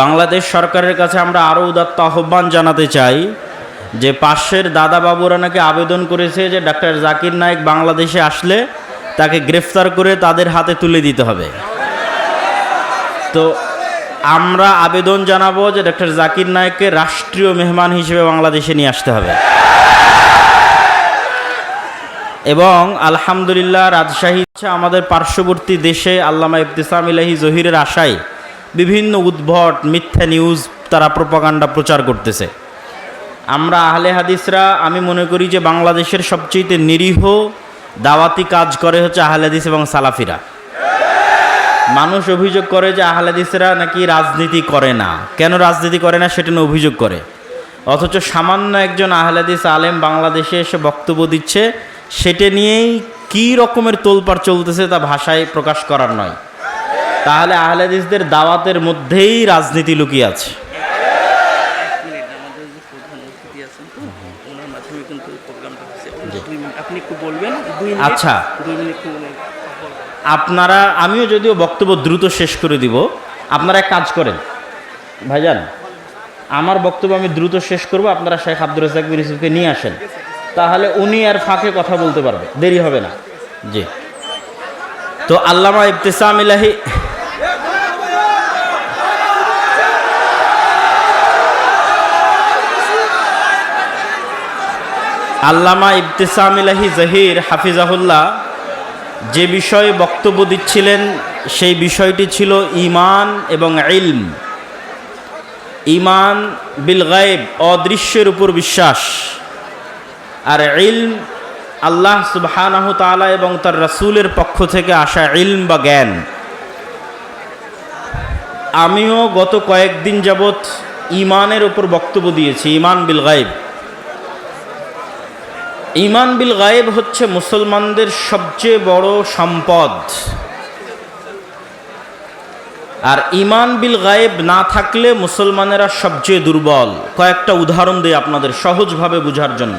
বাংলাদেশ সরকারের কাছে আমরা আরও উদাত্ত আহ্বান জানাতে চাই যে পাশের দাদা বাবুরা নাকি আবেদন করেছে যে ডাক্তার জাকির নায়েক বাংলাদেশে আসলে তাকে গ্রেফতার করে তাদের হাতে তুলে দিতে হবে। তো আমরা আবেদন জানাব যে ডক্টর জাকির নায়েককে রাষ্ট্রীয় মেহমান হিসেবে বাংলাদেশে নিয়ে আসতে হবে। এবং আলহামদুলিল্লাহ রাজশাহী হচ্ছে আমাদের পার্শ্ববর্তী দেশে আল্লামা ইবতিসাম ইলাহি জহিরের আশায় বিভিন্ন উদ্ভট, মিথ্যা নিউজ তারা প্রপাগান্ডা প্রচার করতেছে। আমরা আহলে হাদিসরা, আমি মনে করি যে বাংলাদেশের সবচেয়ে নিরীহ, দাওয়াতি কাজ করে হচ্ছে আহলে হাদিস এবং সালাফিরা। মানুষ অভিযোগ করে যে আহলে হাদিসরা নাকি রাজনীতি করে না। কেন রাজনীতি করে না? সেটা নিয়ে অভিযোগ করে। অথচ সামান্য একজন আহলে হাদিস আলেম বাংলাদেশে এসে বক্তব্য দিচ্ছে, সেটা নিয়েই কী রকমের তোলপাড় চলতেছে তা ভাষায় প্রকাশ করার নয়। তাহলে আহলে হাদিসদের দাওয়াতের মধ্যেই রাজনীতি লুকিয়ে আছে। আচ্ছা। আপনারা, আমিও যদিও বক্তব্য দ্রুত শেষ করে দিব। আপনারা এক কাজ করেন। ভাইজান, আমার বক্তব্য আমি দ্রুত শেষ করব। আপনারা শেখ আব্দুর রাজাক বিন নিয়ে আসেন। তাহলে উনি আর ফাঁকে কথা বলতে পারবে দেরি হবে না। জি। তো আল্লামা ইবতিসাম ইলাহি আল্লামা ইবতিসাম ইলাহি জহির হাফিজাহুল্লাহ যে বিষয়ে বক্তব্য দিচ্ছিলেন, সেই বিষয়টি ছিল ইমান এবং ইলম। ইমান বিল গায়েব, অদৃশ্যের উপর বিশ্বাস। আর ইলম আল্লাহ সুবহানাহু এবং তার রাসূলের পক্ষ থেকে আসা ইলম বা জ্ঞান। আমিও গত কয়েকদিন যাবৎ ইমানের উপর বক্তব্য দিয়েছি ইমান বিল গায়েব। ইমান বিল গায়েব হচ্ছে মুসলমানদের সবচেয়ে বড় সম্পদ। আর ইমান বিল গায়েব না থাকলে মুসলমানেরা সবচেয়ে দুর্বল। কয়েকটা উদাহরণ দিই আপনাদের সহজভাবে বোঝার জন্য।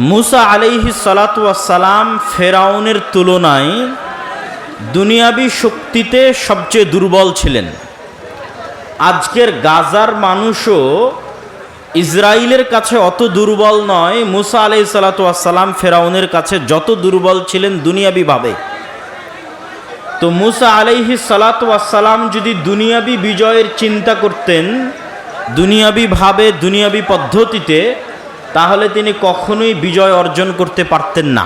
মুসা আলাইহি সালাম ফেরাউনের তুলনায় দুনিয়াবি শক্তিতে সবচেয়ে দুর্বল ছিলেন। আজকের গাজার মানুষও ইসরায়েলের কাছে অত দুর্বল নয়। মুসা আলাই সালাতাম ফেরাউনের কাছে যত দুর্বল ছিলেন দুনিয়াবিভাবে তো মুসা আলাইহি সালাতাম যদি দুনিয়াবি বিজয়ের চিন্তা করতেন দুনিয়াবিভাবে দুনিয়াবি পদ্ধতিতে, তাহলে তিনি কখনোই বিজয় অর্জন করতে পারতেন না।